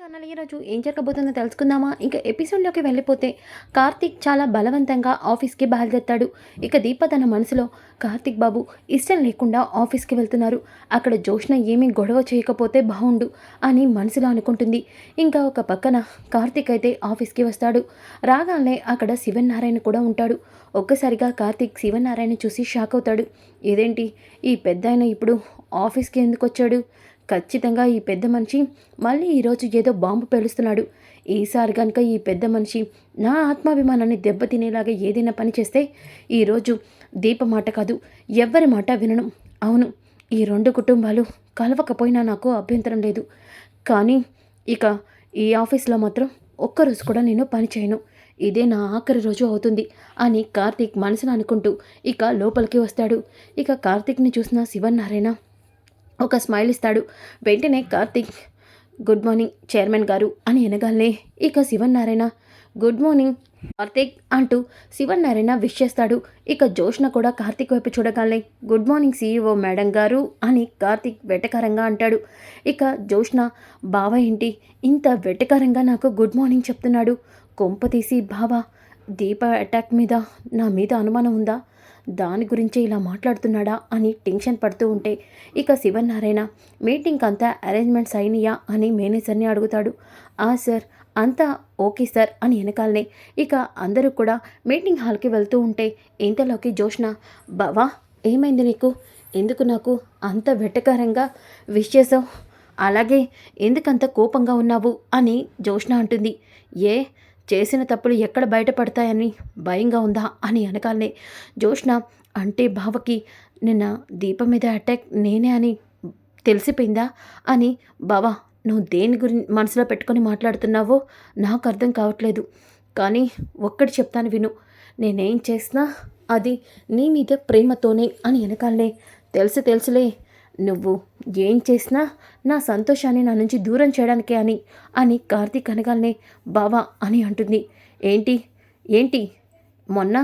Channel ఈరోజు ఏం జరగబోతుందో తెలుసుకుందామా? ఇక ఎపిసోడ్లోకి వెళ్ళిపోతే కార్తీక్ చాలా బలవంతంగా ఆఫీస్కి బయలుదేరుతాడు. ఇక దీప తన మనసులో కార్తీక్ బాబు ఇష్టం లేకుండా ఆఫీస్కి వెళ్తున్నారు. అక్కడ జోష్న ఏమీ గొడవ చేయకపోతే బాగుండు అని మనసులో అనుకుంటుంది. ఇంకా ఒక పక్కన కార్తీక్ అయితే ఆఫీస్కి వస్తాడు. రాగానే అక్కడ శివనారాయణ కూడా ఉంటాడు. ఒక్కసారిగా కార్తీక్ శివనారాయణ చూసి షాక్ అవుతాడు. ఇదేంటి? ఈ పెద్ద ఇప్పుడు ఆఫీస్కి ఎందుకు వచ్చాడు? ఖచ్చితంగా ఈ పెద్ద మనిషి మళ్ళీ ఈరోజు ఏదో బాంబు పేలుస్తున్నాడు. ఈసారి కనుక ఈ పెద్ద మనిషి నా ఆత్మాభిమానాన్ని దెబ్బతినేలాగా ఏదైనా పని చేస్తే ఈరోజు దీప మాట కాదు ఎవ్వరి మాట వినను. అవును ఈ రెండు కుటుంబాలు కలవకపోయినా నాకు అభ్యంతరం లేదు. కానీ ఇక ఈ ఆఫీస్లో మాత్రం ఒక్కరోజు కూడా నేను పని చేయను. ఇదే నా ఆఖరి రోజు అవుతుంది అని కార్తీక్ మనసును అనుకుంటూ ఇక లోపలికి వస్తాడు. ఇక కార్తీక్ని చూసిన శివనారాయణ ఒక స్మైల్ ఇస్తాడు. వెంటనే కార్తీక్ గుడ్ మార్నింగ్ చైర్మన్ గారు అని అనగానే ఇక శివనారాయణ గుడ్ మార్నింగ్ కార్తీక్ అంటూ శివనారాయణ విష్ చేస్తాడు. ఇక జోష్న కూడా కార్తీక్ వైపు చూడగానే గుడ్ మార్నింగ్ సీఈఓ మేడం గారు అని కార్తిక్ వెటకారంగా అంటాడు. ఇక జోష్న బావ ఏంటి? ఇంత వెటకారంగా నాకు గుడ్ మార్నింగ్ చెప్తున్నాడు. కొంప తీసి బావ దీప అటాక్ మీద నా మీద అనుమానం ఉందా? దాని గురించే ఇలా మాట్లాడుతున్నాడా అని టెన్షన్ పడుతూ ఉంటే ఇక శివనారాయణ మీటింగ్ అంతా అరేంజ్మెంట్స్ అయినాయా అని మేనేజర్ని అడుగుతాడు. ఆ సార్ అంతా ఓకే సార్ అని వెనకాలనే ఇక అందరూ కూడా మీటింగ్ హాల్కి వెళ్తూ ఉంటే ఇంతలోకి జోష్న బావా ఏమైంది నీకు? ఎందుకు నాకు అంత వెటకారంగా విష్ చేసావు అలాగే ఎందుకంత కోపంగా ఉన్నావు? అని జోష్న అంటుంది. ఏ చేసిన తప్పులు ఎక్కడ బయటపడతాయని భయంగా ఉందా అని అనకాలనే జోష్న అంటే బావకి నిన్న దీపం మీద అటాక్ నేనే అని తెలిసిపోయిందా? అని బావా నువ్వు దేని గురించి మనసులో పెట్టుకొని మాట్లాడుతున్నావో నాకు అర్థం కావట్లేదు. కానీ ఒక్కటి చెప్తాను విను. నేనేం చేసినా అది నీ మీద ప్రేమతోనే అని వెనకాలనే తెలుసు తెలుసులే నువ్వు ఏం చేసినా నా సంతోషాన్ని నా నుంచి దూరం చేయడానికే అని అని కార్తీక్ అనగానే బావా అని అంటుంది. ఏంటి? ఏంటి? మొన్న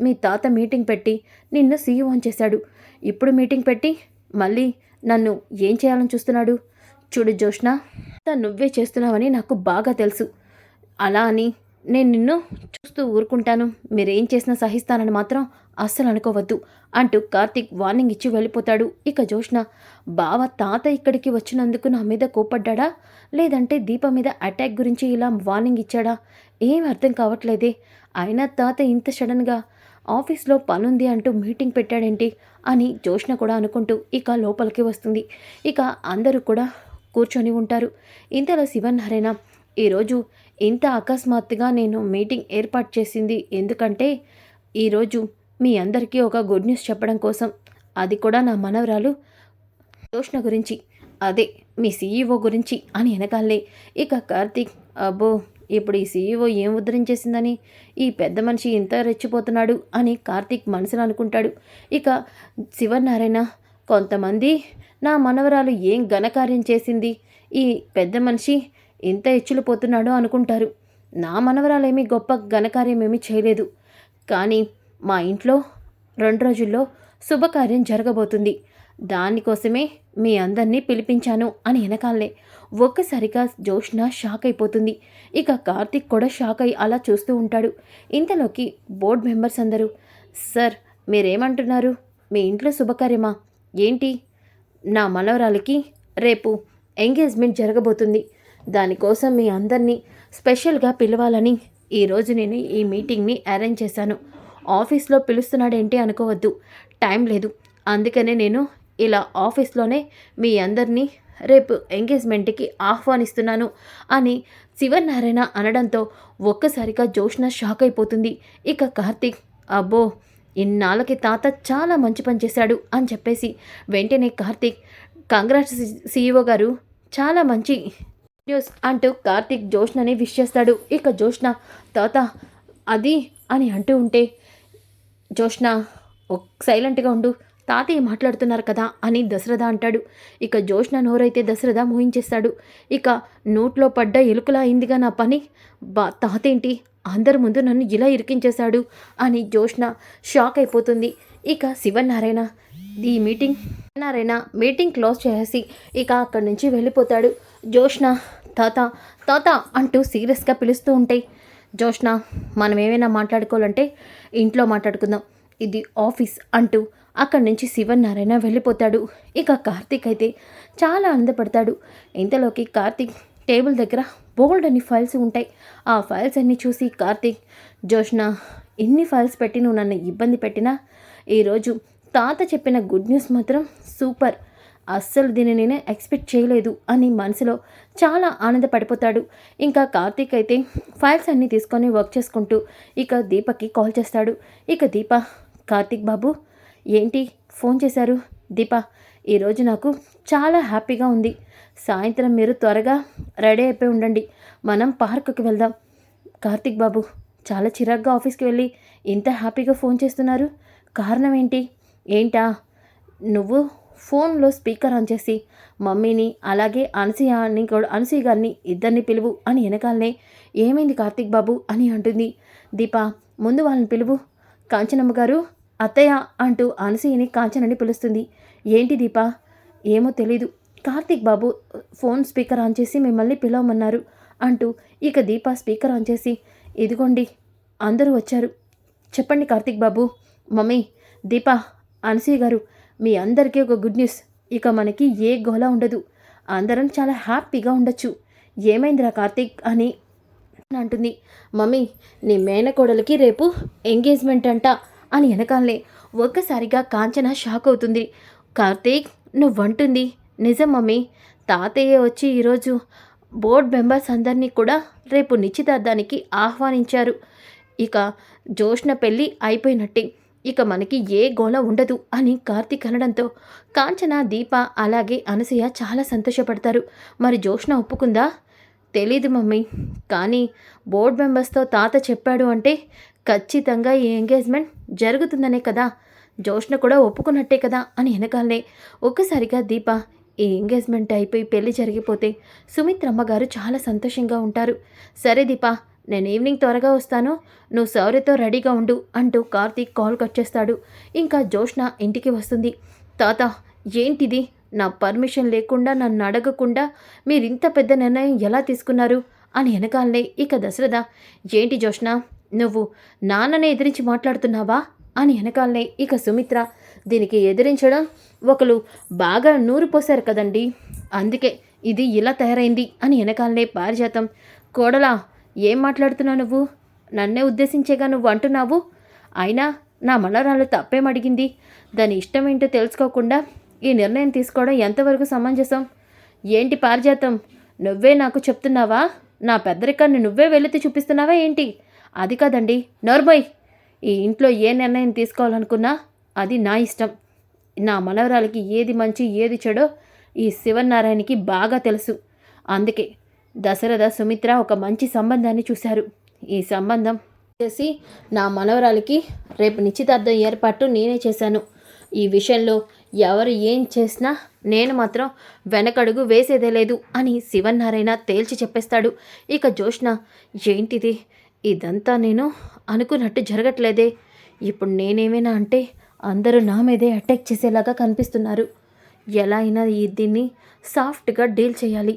మీ తాత మీటింగ్ పెట్టి నిన్ను సీఈఓ అని చేశాడు. ఇప్పుడు మీటింగ్ పెట్టి మళ్ళీ నన్ను ఏం చేయాలని చూస్తున్నాడు? చూడు జోష్ణ నువ్వే చేస్తున్నావని నాకు బాగా తెలుసు. అలా అని నేను నిన్ను చూస్తూ ఊరుకుంటాను. మీరేం చేసినా సహిస్తానని మాత్రం అస్సలు అనుకోవద్దు అంటూ కార్తీక్ వార్నింగ్ ఇచ్చి వెళ్ళిపోతాడు. ఇక జోష్న బావ తాత ఇక్కడికి వచ్చినందుకు నా మీద కోపడ్డా లేదంటే దీప మీద అటాక్ గురించి ఇలా వార్నింగ్ ఇచ్చాడా? ఏం అర్థం కావట్లేదే. అయినా తాత ఇంత సడన్గా ఆఫీస్లో పనుంది అంటూ మీటింగ్ పెట్టాడేంటి అని జోష్న కూడా అనుకుంటూ ఇక లోపలికి వస్తుంది. ఇక అందరూ కూడా కూర్చొని ఉంటారు. ఇంతలో శివనారాయణ ఈరోజు ఇంత అకస్మాత్తుగా నేను మీటింగ్ ఏర్పాటు చేసింది ఎందుకంటే ఈరోజు మీ అందరికీ ఒక గుడ్ న్యూస్ చెప్పడం కోసం. అది కూడా నా మనవరాలు తోష్ణ గురించి. అదే మీ సీఈఓ గురించి అని వెనకాలే ఇక కార్తీక్ అబ్బో ఇప్పుడు ఈ సీఈఓ ఏం ఉద్ధరించేసిందని? ఈ పెద్ద మనిషి ఇంత రెచ్చిపోతున్నాడు అని కార్తీక్ మనసులో అనుకుంటాడు. ఇక శివనారాయణ కొంతమంది నా మనవరాలు ఏం ఘనకార్యం చేసింది? ఈ పెద్ద మనిషి ఇంత ఎచ్చులుపోతున్నాడో అనుకుంటారు. నా మనవరాలేమీ గొప్ప ఘనకార్యం ఏమీ చేయలేదు. కానీ మా ఇంట్లో రెండు రోజుల్లో శుభకార్యం జరగబోతుంది. దానికోసమే మీ అందరినీ పిలిపించాను అని వెనకాలనే ఒక్కసారిగా జోష్న షాక్ అయిపోతుంది. ఇక కార్తిక్ కూడా షాక్ అయి అలా చూస్తూ ఉంటాడు. ఇంతలోకి బోర్డ్ మెంబర్స్ అందరూ సార్ మీరేమంటున్నారు? మీ ఇంట్లో శుభకార్యమా? ఏంటి? నా మనవరాలికి రేపు ఎంగేజ్మెంట్ జరగబోతుంది. దానికోసం మీ అందరినీ స్పెషల్గా పిలవాలని ఈరోజు నేను ఈ మీటింగ్ని అరేంజ్ చేశాను. ఆఫీస్లో పిలుస్తున్నాడేంటి అనుకోవద్దు. టైం లేదు. అందుకనే నేను ఇలా ఆఫీస్లోనే మీ అందరినీ రేపు ఎంగేజ్మెంట్కి ఆహ్వానిస్తున్నాను అని శివనారాయణ అనడంతో ఒక్కసారిగా జోష్న షాక్ అయిపోతుంది. ఇక కార్తీక్ అబ్బో ఇన్నాళ్ళకి తాత చాలా మంచి పని చేశాడు అని చెప్పేసి వెంటనే కార్తీక్ కంగ్రాట్స్ సీఈఓ గారు చాలా మంచి న్యూస్ అంటూ కార్తీక్ జోష్నని విష్ చేస్తాడు. ఇక జోష్న తాత అది అని అంటూ ఉంటే జోష్న సైలెంట్గా ఉండు. తాతయ్య మాట్లాడుతున్నారు కదా అని దశరథ అంటాడు. ఇక జోష్న నోరైతే దశరథ మోహించేస్తాడు. ఇక నోట్లో పడ్డ ఎలుకలా అయిందిగా నా పని. బా తాతేంటి? అందరి ముందు నన్ను ఇలా ఇరికించేశాడు అని జోష్న షాక్ అయిపోతుంది. ఇక శివనారాయణ ఈ మీటింగ్ శివన్నారాయణ మీటింగ్ క్లోజ్ చేసి ఇక అక్కడి నుంచి వెళ్ళిపోతాడు. జోష్న తాత తాత అంటూ సీరియస్గా పిలుస్తూ ఉంటాయి. జోష్న మనం ఏమైనా మాట్లాడుకోవాలంటే ఇంట్లో మాట్లాడుకుందాం. ఇది ఆఫీస్ అంటూ అక్కడి నుంచి శివనారాయణ వెళ్ళిపోతాడు. ఇక కార్తీక్ అయితే చాలా ఆనందపడతాడు. ఇంతలోకి కార్తీక్ టేబుల్ దగ్గర బోల్డ్ అని ఫైల్స్ ఉంటాయి. ఆ ఫైల్స్ అన్నీ చూసి కార్తీక్ జోష్న ఎన్ని ఫైల్స్ పెట్టి నువ్వు నన్ను ఇబ్బంది పెట్టినా? ఈరోజు తాత చెప్పిన గుడ్ న్యూస్ మాత్రం సూపర్. అస్సలు దీన్ని నేను ఎక్స్పెక్ట్ చేయలేదు అని మనసులో చాలా ఆనందపడిపోతాడు. ఇంకా కార్తీక్ అయితే ఫైల్స్ అన్నీ తీసుకొని వర్క్ చేసుకుంటూ ఇక దీపకి కాల్ చేస్తాడు. ఇక దీప కార్తీక్ బాబు ఏంటి ఫోన్ చేశారు? దీప ఈరోజు నాకు చాలా హ్యాపీగా ఉంది. సాయంత్రం మీరు త్వరగా రెడీ అయిపోయి ఉండండి. మనం పార్కుకి వెళ్దాం. కార్తీక్ బాబు చాలా చిరాగ్గా ఆఫీస్కి వెళ్ళి ఇంత హ్యాపీగా ఫోన్ చేస్తున్నారు. కారణం ఏంటి? ఏంటా? నువ్వు ఫోన్లో స్పీకర్ ఆన్ చేసి మమ్మీని అలాగే అనసూయని కూడా అనసూయ గారిని ఇద్దరిని పిలువు అని వెనకాలనే ఏమైంది కార్తీక్ బాబు? అని అంటుంది. దీప ముందు వాళ్ళని పిలువు. కాంచనమ్మ గారు అత్తయ్య అంటూ అనసూయని కాంచనని పిలుస్తుంది. ఏంటి దీప? ఏమో తెలీదు. కార్తీక్ బాబు ఫోన్ స్పీకర్ ఆన్ చేసి మిమ్మల్ని పిలవమన్నారు అంటూ ఇక దీప స్పీకర్ ఆన్ చేసి ఇదిగోండి అందరూ వచ్చారు. చెప్పండి కార్తీక్ బాబు. మమ్మీ దీప అనసూయ గారు మీ అందరికీ ఒక గుడ్ న్యూస్. ఇక మనకి ఏ గోల ఉండదు. అందరం చాలా హ్యాపీగా ఉండొచ్చు. ఏమైందిరా కార్తీక్ అని అంటుంది. మమ్మీ నీ మేనకోడలకి రేపు ఎంగేజ్మెంట్ అంట అని వెనకాలనే ఒక్కసారిగా కాంచన షాక్ అవుతుంది. కార్తీక్ నువ్వంటుంది. నిజం మమ్మీ తాతయ్య వచ్చి ఈరోజు బోర్డ్ మెంబర్స్ అందరినీ కూడా రేపు నిశ్చితార్థానికి ఆహ్వానించారు. ఇక జోష్న పెళ్ళి అయిపోయినట్టే. ఇక మనకి ఏ గోళ ఉండదు అని కార్తీక్ అనడంతో కాంచన దీప అలాగే అనసూయ చాలా సంతోషపడతారు. మరి జోష్న ఒప్పుకుందా? తెలీదు మమ్మీ. కానీ బోర్డ్ మెంబర్స్తో తాత చెప్పాడు అంటే ఖచ్చితంగా ఈ ఎంగేజ్మెంట్ జరుగుతుందనే కదా. జోష్న కూడా ఒప్పుకున్నట్టే కదా అని వెనకాలనే ఒక్కసారిగా దీప ఈ ఎంగేజ్మెంట్ అయిపోయి పెళ్ళి జరిగిపోతే సుమిత్రమ్మ గారు చాలా సంతోషంగా ఉంటారు. సరే దీప నేను ఈవినింగ్ త్వరగా వస్తాను. నువ్వు సౌర్యతో రెడీగా ఉండు అంటూ కార్తీక్ కాల్ కట్ చేస్తాడు. ఇంకా జోష్న ఇంటికి వస్తుంది. తాత ఏంటిది? నా పర్మిషన్ లేకుండా నన్ను అడగకుండా మీరింత పెద్ద నిర్ణయం ఎలా తీసుకున్నారు? అని వెనకాలనే ఇక దశరథ ఏంటి జోష్న నువ్వు నాన్ననే ఎదిరించి మాట్లాడుతున్నావా? అని వెనకాలనే ఇక సుమిత్ర దీనికి ఎదిరించడం ఒకరు బాగా నూరు పోశారు కదండి. అందుకే ఇది ఇలా తయారైంది అని వెనకాలనే పారిజాతం కోడలా ఏం మాట్లాడుతున్నావు నువ్వు? నన్నే ఉద్దేశించేగా నువ్వు అంటున్నావు? అయినా నా మనరాలు తప్పేమడిగింది దాని ఇష్టం ఏంటో తెలుసుకోకుండా ఈ నిర్ణయం తీసుకోవడం ఎంతవరకు సమంజసం? ఏంటి పారిజాతం? నువ్వే నాకు చెప్తున్నావా? నా పెద్దరికాన్ని నువ్వే వెళితే చూపిస్తున్నావా ఏంటి? అది కాదండి నోర్బోయ్ ఈ ఇంట్లో ఏ నిర్ణయం తీసుకోవాలనుకున్నా అది నా ఇష్టం. నా మనవరాలకి ఏది మంచి ఏది చెడో ఈ శివనారాయణకి బాగా తెలుసు. అందుకే దశరథ సుమిత్ర ఒక మంచి సంబంధాన్ని చూశారు. ఈ సంబంధం చేసి నా మనవరాలికి రేపు నిశ్చితార్థం ఏర్పాటు నేనే చేశాను. ఈ విషయంలో ఎవరు ఏం చేసినా నేను మాత్రం వెనకడుగు వేసేదే లేదు అని శివన్నారాయణ తేల్చి చెప్పేస్తాడు. ఇక జోష్న ఏంటిది? ఇదంతా నేను అనుకున్నట్టు జరగట్లేదే. ఇప్పుడు నేనేమైనా అంటే అందరూ నా మీదే అటాక్ చేసేలాగా కనిపిస్తున్నారు. ఎలా అయినా ఈ దీన్ని సాఫ్ట్గా డీల్ చేయాలి.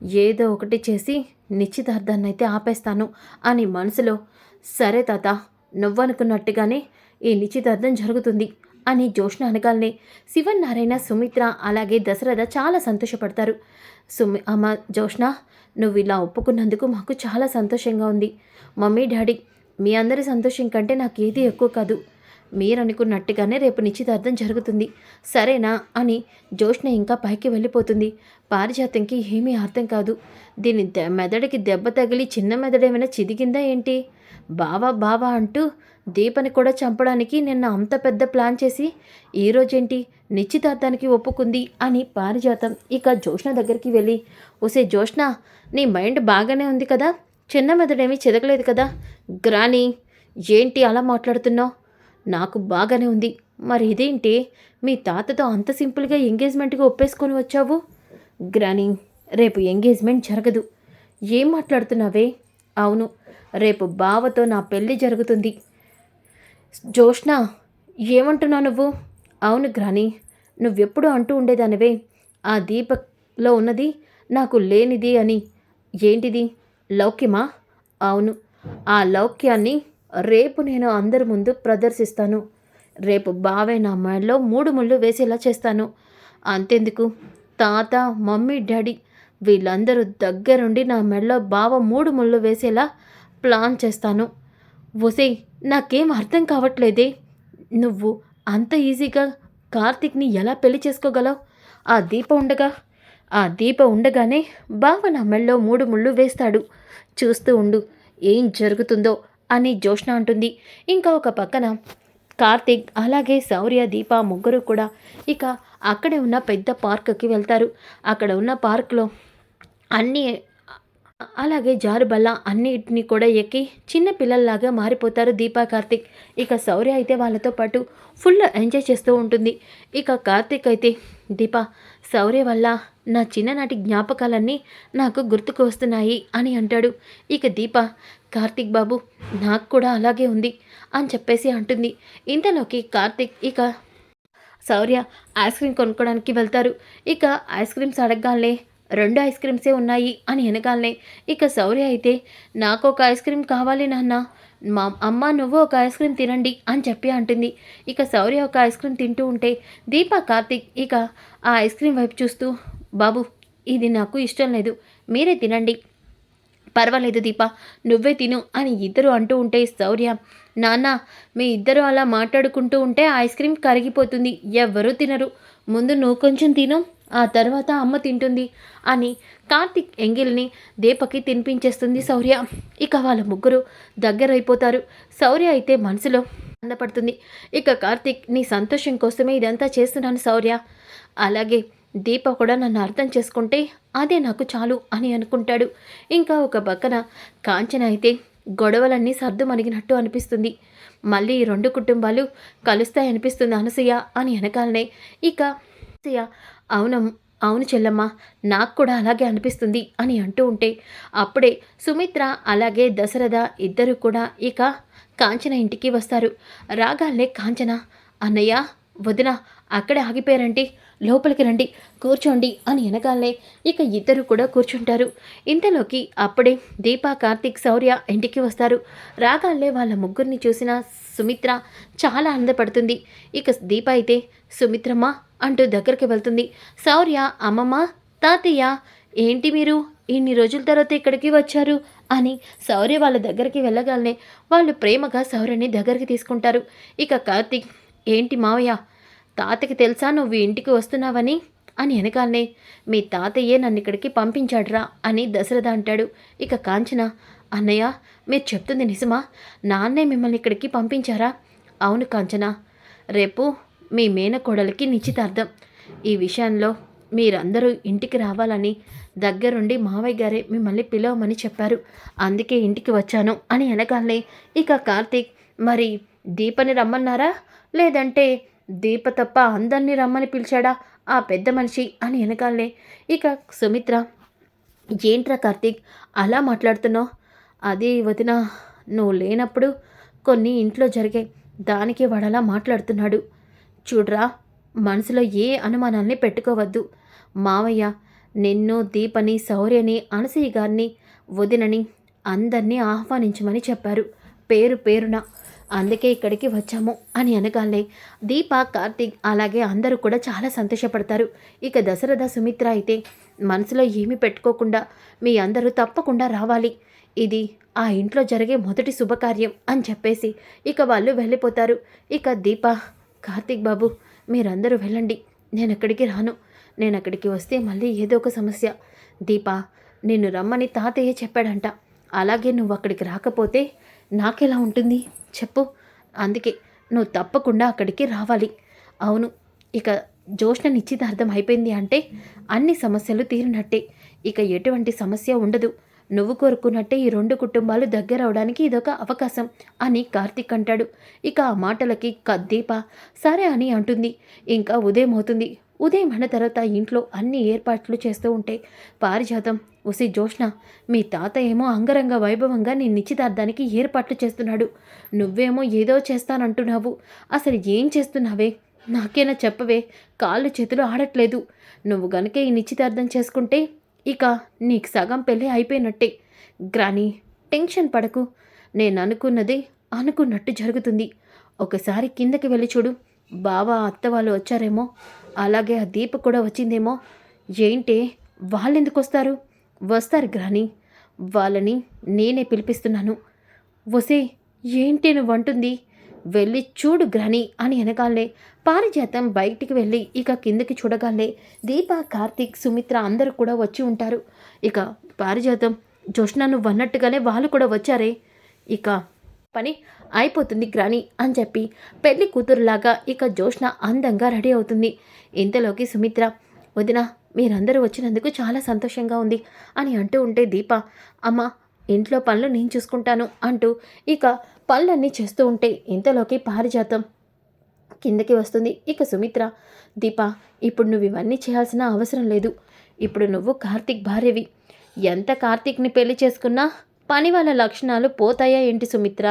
ఏదో ఒకటి చేసి నిశ్చితార్థాన్ని అయితే ఆపేస్తాను అని మనసులో సరే తాత నువ్వనుకున్నట్టుగానే ఈ నిశ్చితార్థం జరుగుతుంది అని జోష్ణ అనగానే శివన్నారాయణ సుమిత్ర అలాగే దశరథ చాలా సంతోషపడతారు. సుమి అమ్మ జోష్ణ నువ్వు ఇలా ఒప్పుకున్నందుకు మాకు చాలా సంతోషంగా ఉంది. మమ్మీ డాడీ మీ అందరి సంతోషం కంటే నాకు ఏది ఎక్కువ కాదు. మీరు అనుకున్నట్టుగానే రేపు నిశ్చితార్థం జరుగుతుంది. సరేనా? అని జోష్ణ ఇంకా పైకి వెళ్ళిపోతుంది. పారిజాతంకి ఏమీ అర్థం కాదు. దీని దె- మెదడుకి దెబ్బ తగిలి చిన్న మెదడేమైనా చిదిగిందా ఏంటి? బావా బావా అంటూ దీపని కూడా చంపడానికి నిన్న అంత పెద్ద ప్లాన్ చేసి ఈరోజేంటి నిశ్చితార్థానికి ఒప్పుకుంది అని పారిజాతం ఇక జోష్ణ దగ్గరికి వెళ్ళి ఒసే జోష్ణ నీ మైండ్ బాగానే ఉంది కదా? చిన్న మెదడేమీ చెదగలేదు కదా? గ్రాని ఏంటి అలా మాట్లాడుతున్నావు? నాకు బాగానే ఉంది. మరి ఇదేంటి? మీ తాతతో అంత సింపుల్గా ఎంగేజ్మెంట్గా ఒప్పేసుకొని వచ్చావు? గ్రాని రేపు ఎంగేజ్మెంట్ జరగదు. ఏం మాట్లాడుతున్నావే? అవును రేపు బావతో నా పెళ్ళి జరుగుతుంది. జోష్ణ ఏమంటున్నావు నువ్వు? అవును గ్రాని నువ్వెప్పుడు అంటూ ఉండేదానివే. ఆ దీపక్లో ఉన్నది నాకు లేనిది అని. ఏంటిది? లౌక్యమా? అవును ఆ లౌక్యాన్ని రేపు నేను అందరి ముందు ప్రదర్శిస్తాను. రేపు బావే నా మెడలో మూడు ముళ్ళు వేసేలా చేస్తాను. అంతెందుకు? తాత మమ్మీ డాడీ వీళ్ళందరూ దగ్గరుండి నా మెడలో బావ మూడు ముళ్ళు వేసేలా ప్లాన్ చేస్తాను. ఒసే నాకేం అర్థం కావట్లేదే. నువ్వు అంత ఈజీగా కార్తిక్ని ఎలా పెళ్ళి చేసుకోగలవు? ఆ దీప ఉండగా? ఆ దీప ఉండగానే బావ నా మెళ్ళలో మూడు ముళ్ళు వేస్తాడు. చూస్తూ ఉండు ఏం జరుగుతుందో. అని జోష్ణ అంటుంది. ఇంకా ఒక పక్కన కార్తిక్ అలాగే శౌర్య దీప ముగ్గురు కూడా ఇక అక్కడే ఉన్న పెద్ద పార్క్కి వెళ్తారు. అక్కడ ఉన్న పార్క్లో అన్ని అలాగే జారుబల్ల అన్నిటిని కూడా ఎక్కి చిన్న పిల్లల్లాగా మారిపోతారు దీపా కార్తిక్. ఇక శౌర్య అయితే వాళ్ళతో పాటు ఫుల్ ఎంజాయ్ చేస్తూ ఉంటుంది. ఇక కార్తిక్ అయితే దీపా శౌర్య వల్ల నా చిన్ననాటి జ్ఞాపకాలన్నీ నాకు గుర్తుకు వస్తున్నాయి అని అంటాడు. ఇక దీప కార్తిక్ బాబు నాకు కూడా అలాగే ఉంది అని చెప్పేసి అంటుంది. ఇంతలోకి కార్తిక్ ఇక శౌర్య ఐస్ క్రీమ్ కొనుక్కోవడానికి వెళ్తారు. ఇక ఐస్ క్రీమ్స్ అడగగానే రెండు ఐస్ క్రీమ్సే ఉన్నాయి అని వెనగాలనే ఇక శౌర్య అయితే నాకు ఒక ఐస్ క్రీమ్ కావాలి నాన్న. మా అమ్మ నువ్వు ఒక ఐస్ క్రీమ్ తినండి అని చెప్పి అంటుంది. ఇక శౌర్య ఒక ఐస్ క్రీమ్ తింటూ ఉంటే దీప కార్తిక్ ఇక ఆ ఐస్ క్రీమ్ వైపు చూస్తూ బాబు ఇది నాకు ఇష్టం లేదు. మీరే తినండి. పర్వాలేదు దీప నువ్వే తిను అని ఇద్దరు అంటూ ఉంటే శౌర్య నాన్న మీ ఇద్దరు అలా మాట్లాడుకుంటూ ఉంటే ఐస్ క్రీమ్ కరిగిపోతుంది ఎవ్వరూ తినరు. ముందు నువ్వు కొంచెం తిను ఆ తర్వాత అమ్మ తింటుంది అని కార్తిక్ ఎంగిల్ని దీపకి తినిపించేస్తుంది శౌర్య. ఇక వాళ్ళ ముగ్గురు దగ్గరైపోతారు. శౌర్య అయితే మనసులో అందపడుతుంది ఇక కార్తిక్ నీ సంతోషం కోసమే ఇదంతా చేస్తున్నాను శౌర్య. అలాగే దీప కూడా నన్ను అర్థం చేసుకుంటే అదే నాకు చాలు అని అనుకుంటాడు. ఇంకా ఒక పక్కన కాంచన అయితే గొడవలన్నీ సర్దు మణిగినట్టు అనిపిస్తుంది. మళ్ళీ ఈ రెండు కుటుంబాలు కలుస్తాయి అనిపిస్తుంది అనసూయ అని వెనకాలనే ఇక అనసూయ అవునం అవును చెల్లమ్మ నాకు కూడా అలాగే అనిపిస్తుంది అని అంటూ ఉంటే అప్పుడే సుమిత్ర అలాగే దశరథ ఇద్దరు కూడా ఇక కాంచన ఇంటికి వస్తారు. రాగానే కాంచన అన్నయ్య వదిన అక్కడే ఆగిపోయారంటే లోపలికి రండి కూర్చోండి అని వెనకాలనే ఇక ఇద్దరు కూడా కూర్చుంటారు. ఇంతలోకి అప్పుడే దీప కార్తీక్ శౌర్య ఇంటికి వస్తారు. రాగాలే వాళ్ళ ముగ్గురిని చూసిన సుమిత్ర చాలా ఆనందపడుతుంది. ఇక దీప అయితే సుమిత్రమ్మ అంటూ దగ్గరికి వెళ్తుంది. శౌర్య అమ్మమ్మ తాతయ్య ఏంటి మీరు ఇన్ని రోజుల తర్వాత ఇక్కడికి వచ్చారు? అని శౌర్య వాళ్ళ దగ్గరికి వెళ్ళగానే వాళ్ళు ప్రేమగా శౌర్యని దగ్గరికి తీసుకుంటారు. ఇక కార్తీక్ ఏంటి మావయ్య తాతకి తెలుసా నువ్వు ఇంటికి వస్తున్నావని? అని వెనకాలనే మీ తాతయ్యే నన్ను ఇక్కడికి పంపించాడురా అని దశరథ అంటాడు. ఇక కాంచన అన్నయ్య మీరు చెప్తుంది నిజమా? నాన్నే మిమ్మల్ని ఇక్కడికి పంపించారా? అవును కాంచన. రేపు మీ మేనకోడలికి నిశ్చితార్థం. ఈ విషయంలో మీరందరూ ఇంటికి రావాలని దగ్గరుండి మావయ్య గారే మిమ్మల్ని పిలవమని చెప్పారు. అందుకే ఇంటికి వచ్చాను అని అనగానే ఇక కార్తీక్ మరి దీపని రమ్మన్నారా? లేదంటే దీప తప్ప అందరినీ రమ్మని పిలిచాడా? ఆ పెద్ద మనిషి అని వెనకాలనే ఇక సుమిత్ర ఏంట్రా కార్తీక్ అలా మాట్లాడుతున్నావు? అది వదిన నువ్వు లేనప్పుడు కొన్ని ఇంట్లో జరిగాయి. దానికి వాడలా మాట్లాడుతున్నాడు. చూడ్రా మనసులో ఏ అనుమానాల్ని పెట్టుకోవద్దు. మావయ్య నిన్ను దీపని శౌర్యని అనసూయ గారిని వదినని అందరినీ ఆహ్వానించమని చెప్పారు. పేరు పేరున అందుకే ఇక్కడికి వచ్చాము అని అనగానే దీప కార్తీక్ అలాగే అందరూ కూడా చాలా సంతోషపడతారు. ఇక దశరథ సుమిత్ర అయితే మనసులో ఏమీ పెట్టుకోకుండా మీ అందరూ తప్పకుండా రావాలి. ఇది ఆ ఇంట్లో జరిగే మొదటి శుభకార్యం అని చెప్పేసి ఇక వాళ్ళు వెళ్ళిపోతారు. ఇక దీప కార్తీక్ బాబు మీరందరూ వెళ్ళండి. నేను అక్కడికి రాను. నేను అక్కడికి వస్తే మళ్ళీ ఏదో ఒక సమస్య. దీప నిన్ను రమ్మని తాతయ్య చెప్పాడంట. అలాగే నువ్వు అక్కడికి రాకపోతే నాకెలా ఉంటుంది? చెప్పు. అందుకే నువ్వు తప్పకుండా అక్కడికి రావాలి. అవును ఇక జోష్ణ నిశ్చితార్థం అయిపోయింది అంటే అన్ని సమస్యలు తీరినట్టే. ఇక ఎటువంటి సమస్య ఉండదు. నువ్వు కోరుకున్నట్టే ఈ రెండు కుటుంబాలు దగ్గర అవడానికి ఇదొక అవకాశం అని కార్తీక్ అంటాడు. ఇక ఆ మాటలకి దీప సరే అని అంటుంది. ఇంకా ఉదయం అవుతుంది. ఉదయం అన్న తర్వాత ఇంట్లో అన్ని ఏర్పాట్లు చేస్తూ ఉంటే పారిజాతం ఉసి జోష్ణ మీ తాత ఏమో అంగరంగ వైభవంగా నీ నిశ్చితార్థానికి ఏర్పాట్లు చేస్తున్నాడు. నువ్వేమో ఏదో చేస్తానంటున్నావు. అసలు ఏం చేస్తున్నావే? నాకేనా చెప్పవే? కాళ్ళు చేతులు ఆడట్లేదు. నువ్వు గనుక ఈ నిశ్చితార్థం చేసుకుంటే ఇక నీకు సగం పెళ్ళి అయిపోయినట్టే. గ్రాని టెన్షన్ పడకు. నేను అనుకున్నది అనుకున్నట్టు జరుగుతుంది. ఒకసారి కిందకి వెళ్ళి చూడు. బావ అత్త వాళ్ళు వచ్చారేమో. అలాగే ఆ దీప కూడా వచ్చిందేమో. ఏంటి? వాళ్ళెందుకు వస్తారు వస్తారు గ్రాని. వాళ్ళని నేనే పిలిపిస్తున్నాను. వసే ఏంటి నువ్వు అంటుంది. వెళ్ళి చూడు గ్రాని అని అనగాలే. పారిజాతం బయటికి వెళ్ళి ఇక కిందకి చూడగాలే. దీప కార్తీక్ సుమిత్ర అందరూ కూడా వచ్చి ఉంటారు. ఇక పారిజాతం జోష్న నువ్వు అన్నట్టుగానే వాళ్ళు కూడా వచ్చారే. ఇక పని అయిపోతుంది గ్రాని అని చెప్పి పెళ్ళి కూతురులాగా ఇక జోష్న అందంగా రెడీ అవుతుంది. ఇంతలోకి సుమిత్ర వదిన మీరందరూ వచ్చినందుకు చాలా సంతోషంగా ఉంది అని అంటూ ఉంటే దీప అమ్మ ఇంట్లో పనులు నేను చూసుకుంటాను అంటూ ఇక పనులన్నీ చేస్తూ ఉంటే ఇంతలోకి పారిజాతం కిందకి వస్తుంది. ఇక సుమిత్ర దీప ఇప్పుడు నువ్వు ఇవన్నీ చేయాల్సిన అవసరం లేదు. ఇప్పుడు నువ్వు కార్తీక్ భార్యవి. ఎంత కార్తీక్ని పెళ్ళి చేసుకున్నా పని వాళ్ళ లక్షణాలు పోతాయా ఏంటి సుమిత్ర?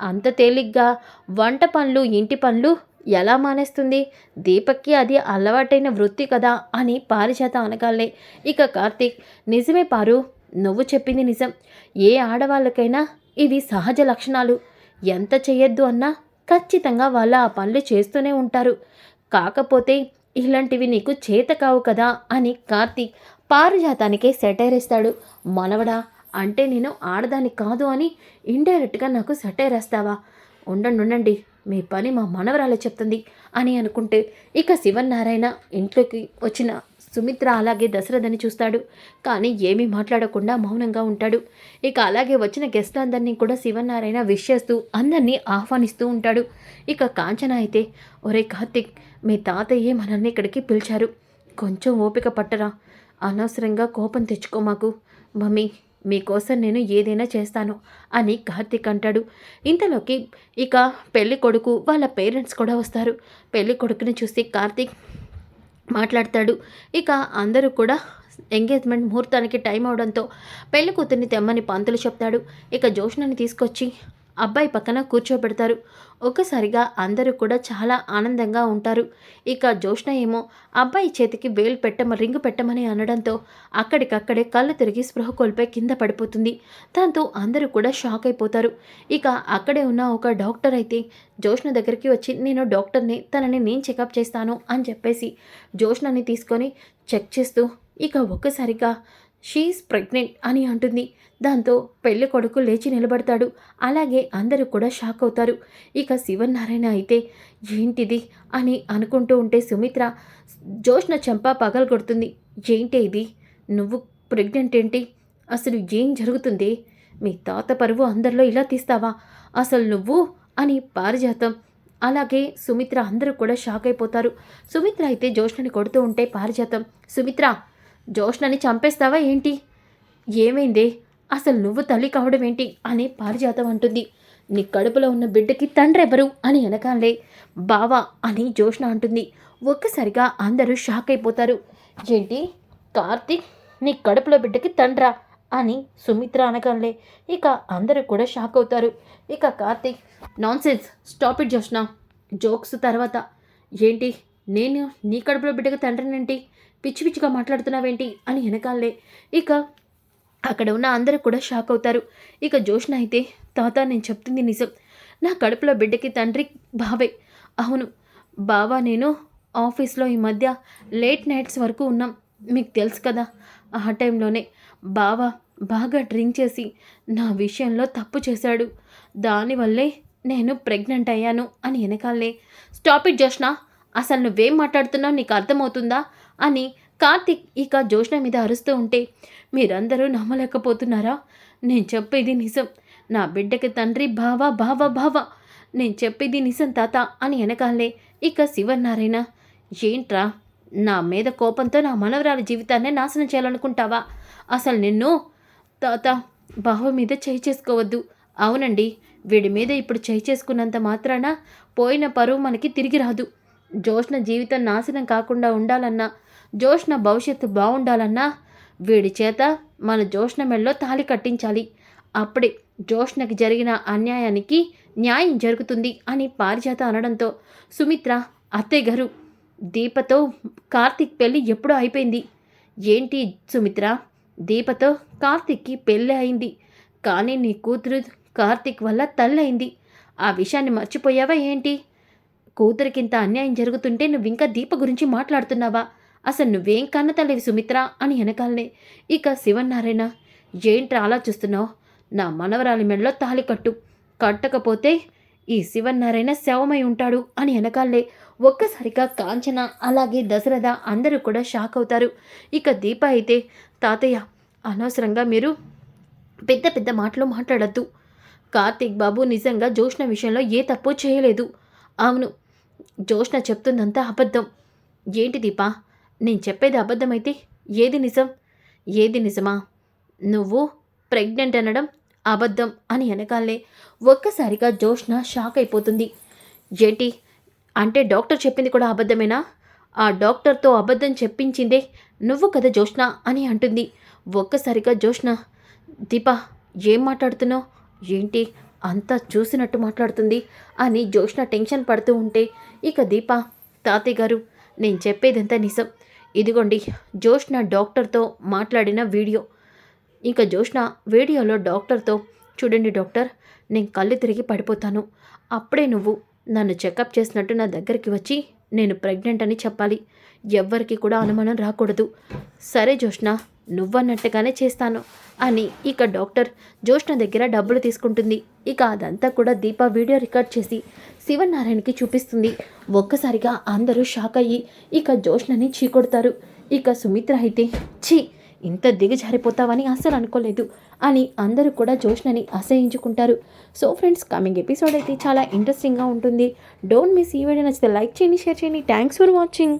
అంత తేలిగ్గా వంట పనులు ఇంటి పనులు ఎలా మానేస్తుంది? దీపక్కి అది అలవాటైన వృత్తి కదా అని పారిజాత అనగాలే. ఇక కార్తీక్ నిజమే పారు నువ్వు చెప్పింది నిజం. ఏ ఆడవాళ్ళకైనా ఇవి సహజ లక్షణాలు. ఎంత చేయొద్దు అన్నా ఖచ్చితంగా వాళ్ళ ఆ పనులు చేస్తూనే ఉంటారు. కాకపోతే ఇలాంటివి నీకు చేత కావు కదా అని కార్తీక్ పారిజాతానికే సెటైరేస్తాడు. మనవడా అంటే నేను ఆడదాన్ని కాదు అని ఇండైరెక్ట్గా నాకు సెటైరేస్తావా? ఉండండి ఉండండి. మీ పని మా మనవరాలు చెప్తుంది అని అనుకుంటే ఇక శివనారాయణ ఇంట్లోకి వచ్చిన సుమిత్ర అలాగే దశరథని చూస్తాడు. కానీ ఏమీ మాట్లాడకుండా మౌనంగా ఉంటాడు. ఇక అలాగే వచ్చిన గెస్ట్ అందరినీ కూడా శివనారాయణ విష్ చేస్తూ అందరినీ ఆహ్వానిస్తూ ఉంటాడు. ఇక కాంచన అయితే ఒరే కార్తిక్ మీ తాతయ్యే మనల్ని ఇక్కడికి పిలిచారు. కొంచెం ఓపిక పట్టరా. అనవసరంగా కోపం తెచ్చుకో మాకు. మమ్మీ మీకోసం నేను ఏదైనా చేస్తాను అని కార్తీక్ అంటాడు. ఇంతలోకి ఇక పెళ్ళి కొడుకు వాళ్ళ పేరెంట్స్ కూడా వస్తారు. పెళ్ళి కొడుకుని చూసి కార్తీక్ మాట్లాడతాడు. ఇక అందరూ కూడా ఎంగేజ్మెంట్ ముహూర్తానికి టైం అవడంతో పెళ్ళి కూతుర్ని తెమ్మని పంతులు చెప్తాడు. ఇక జోష్నని తీసుకొచ్చి అబ్బాయి పక్కన కూర్చోబెడతారు. ఒక్కసారిగా అందరూ కూడా చాలా ఆనందంగా ఉంటారు. ఇక జోష్ణ ఏమో అబ్బాయి చేతికి వేలు పెట్టమ రింగు పెట్టమని అనడంతో అక్కడికక్కడే కళ్ళు తిరిగి స్పృహ కోల్పోయి కింద పడిపోతుంది. దాంతో అందరూ కూడా షాక్ అయిపోతారు. ఇక అక్కడే ఉన్న ఒక డాక్టర్ అయితే జోష్ణ దగ్గరికి వచ్చి నేను డాక్టర్ని తనని నేను చెకప్ చేస్తాను అని చెప్పేసి జోష్ణని తీసుకొని చెక్ చేస్తూ ఇక ఒక్కసారిగా షీఈస్ ప్రెగ్నెంట్ అని అంటుంది. దాంతో పెళ్ళి కొడుకు లేచి నిలబడతాడు. అలాగే అందరూ కూడా షాక్ అవుతారు. ఇక శివనారాయణ అయితే ఏంటిది? అని అనుకుంటూ ఉంటే సుమిత్ర జోష్న చెంప పగలు కొడుతుంది. ఏంటి ఇది? నువ్వు ప్రెగ్నెంట్ ఏంటి? అసలు ఏం జరుగుతుంది? మీ తాత పరువు అందరిలో ఇలా తీస్తావా? అసలు నువ్వు? అని పారిజాతం. అలాగే సుమిత్ర అందరూ కూడా షాక్ అయిపోతారు. సుమిత్ర అయితే జోష్ణని కొడుతూ ఉంటే పారిజాతం. సుమిత్ర జోష్నని చంపేస్తావా ఏంటి? ఏమైందే? అసలు నువ్వు తల్లి కావడం ఏంటి? అని పారిజాతం అంటుంది. నీ కడుపులో ఉన్న బిడ్డకి తండ్రి ఎవరు అని వెనకాలే బావా అని జోష్న అంటుంది. ఒక్కసారిగా అందరూ షాక్ అయిపోతారు. ఏంటి? కార్తీక్ నీ కడుపులో బిడ్డకి తండ్రా అని సుమిత్ర అనగానే ఇక అందరూ కూడా షాక్ అవుతారు. ఇక Karthik nonsense stop it Joshna. Jokes తర్వాత ఏంటి? నేను నీ కడుపులో బిడ్డకి తండ్రినేంటి? పిచ్చి పిచ్చిగా మాట్లాడుతున్నావేంటి అని వెనకాలే. ఇక అక్కడ ఉన్న అందరూ కూడా షాక్ అవుతారు. ఇక జోష్న అయితే తాత నేను చెప్తుంది నిజం. నా కడుపులో బిడ్డకి తండ్రి బావే. అవును బావా నేను ఆఫీస్లో ఈ మధ్య లేట్ నైట్స్ వరకు ఉన్నాం. మీకు తెలుసు కదా ఆ టైంలోనే బావ బాగా డ్రింక్ చేసి నా విషయంలో తప్పు చేశాడు. దానివల్లే నేను ప్రెగ్నెంట్ అయ్యాను అని వెనకాలే. స్టాప్ ఇట్ జోష్న అసలు నువ్వేం మాట్లాడుతున్నావు? నీకు అర్థమవుతుందా? అని కార్తిక్ ఇక జోష్ణ మీద అరుస్తూ ఉంటే మీరందరూ నమ్మలేకపోతున్నారా? నేను చెప్పేది నిజం. నా బిడ్డకి తండ్రి బావ బావ బావ. నేను చెప్పేది నిజం తాత అని వెనకాలే ఇక శివనారాయణ ఏంట్రా? నా మీద కోపంతో నా మనవరాల జీవితాన్ని నాశనం చేయాలనుకుంటావా? అసలు నిన్ను తాత బావ మీద చేయి చేసుకోవద్దు. అవునండి వీడి మీద ఇప్పుడు చేయి చేసుకున్నంత మాత్రాన పోయిన పరువు మనకి తిరిగి రాదు. జోష్న జీవితం నాశనం కాకుండా ఉండాలన్నా జోష్న భవిష్యత్తు బాగుండాలన్నా వీడి చేత మన జోష్ణ మెళ్ళలో తాళి కట్టించాలి. అప్పుడే జోష్నకి జరిగిన అన్యాయానికి న్యాయం జరుగుతుంది అని పారిజాత అనడంతో సుమిత్ర అత్తయ్య గారు దీపతో కార్తీక్ పెళ్ళి ఎప్పుడో అయిపోయింది. ఏంటి సుమిత్ర? దీపతో కార్తిక్కి పెళ్ళి అయింది. కానీ నీ కూతురు కార్తిక్ వల్ల తల్లి అయింది. ఆ విషయాన్ని మర్చిపోయావా ఏంటి? కూతురికింత అన్యాయం జరుగుతుంటే నువ్వు ఇంకా దీప గురించి మాట్లాడుతున్నావా? అసలు నువ్వేం కన్నతల్లివి సుమిత్ర అని వెనకాలనే. ఇక శివనారాయణ ఏంట్రా అలా చూస్తున్నావు? నా మనవరాలి మెడలో తాలి కట్టు. కట్టకపోతే ఈ శివనారాయణ శవమై ఉంటాడు అని వెనకాలే ఒక్కసారిగా కాంచన అలాగే దశరథ అందరూ కూడా షాక్ అవుతారు. ఇక దీప అయితే తాతయ్య అనవసరంగా మీరు పెద్ద పెద్ద మాటలు మాట్లాడద్దు. కార్తీక్ బాబు నిజంగా జోష్ణ విషయంలో ఏ తప్పు చేయలేదు. అవును జోష్ణ చెప్తుందంతా అబద్ధం. ఏంటి దీపా? నేను చెప్పేది అబద్ధమైతే ఏది నిజం? ఏది నిజమా? నువ్వు ప్రెగ్నెంట్ అనడం అబద్ధం అని వెనకాలే ఒక్కసారిగా జోష్న షాక్ అయిపోతుంది. ఏంటి? అంటే డాక్టర్ చెప్పింది కూడా అబద్ధమేనా? ఆ డాక్టర్తో అబద్ధం చెప్పించిందే నువ్వు కదా జోష్న అని అంటుంది. ఒక్కసారిగా జోష్న దీపా ఏం మాట్లాడుతున్నావు? ఏంటి? అంతా చూసినట్టు మాట్లాడుతుంది అని జోష్న టెన్షన్ పడుతూ ఉంటే ఇక దీప తాతయ్య గారు నేను చెప్పేదంతా నిజం. ఇదిగోండి జోష్న డాక్టర్తో మాట్లాడిన వీడియో. ఇంకా జోష్న వీడియోలో డాక్టర్తో చూడండి డాక్టర్ నేను కళ్ళు తిరిగి పడిపోతాను. అప్పుడే నువ్వు నన్ను చెకప్ చేసినట్టు నా దగ్గరికి వచ్చి నేను ప్రెగ్నెంట్ అని చెప్పాలి. ఎవ్వరికి కూడా అనుమానం రాకూడదు. సరే జోష్న నువ్వన్నట్టుగానే చేస్తాను అని ఇక డాక్టర్ జోష్ణ దగ్గర డబ్బులు తీసుకుంటుంది. ఇక అదంతా కూడా దీప వీడియో రికార్డ్ చేసి శివనారాయణకి చూపిస్తుంది. ఒక్కసారిగా అందరూ షాక్ అయ్యి ఇక జోష్ణని చీకొడతారు. ఇక సుమిత్ర అయితే ఛీ ఇంత దిగజారిపోతావని అస్సలు అనుకోలేదు అని అందరూ కూడా జోష్నని అసహించుకుంటారు. సో ఫ్రెండ్స్ కమింగ్ ఎపిసోడ్ అయితే చాలా ఇంట్రెస్టింగ్గా ఉంటుంది. డోంట్ మిస్ ఈ వీడియో నచ్చితే లైక్ చేయండి షేర్ చేయండి. Thanks for watching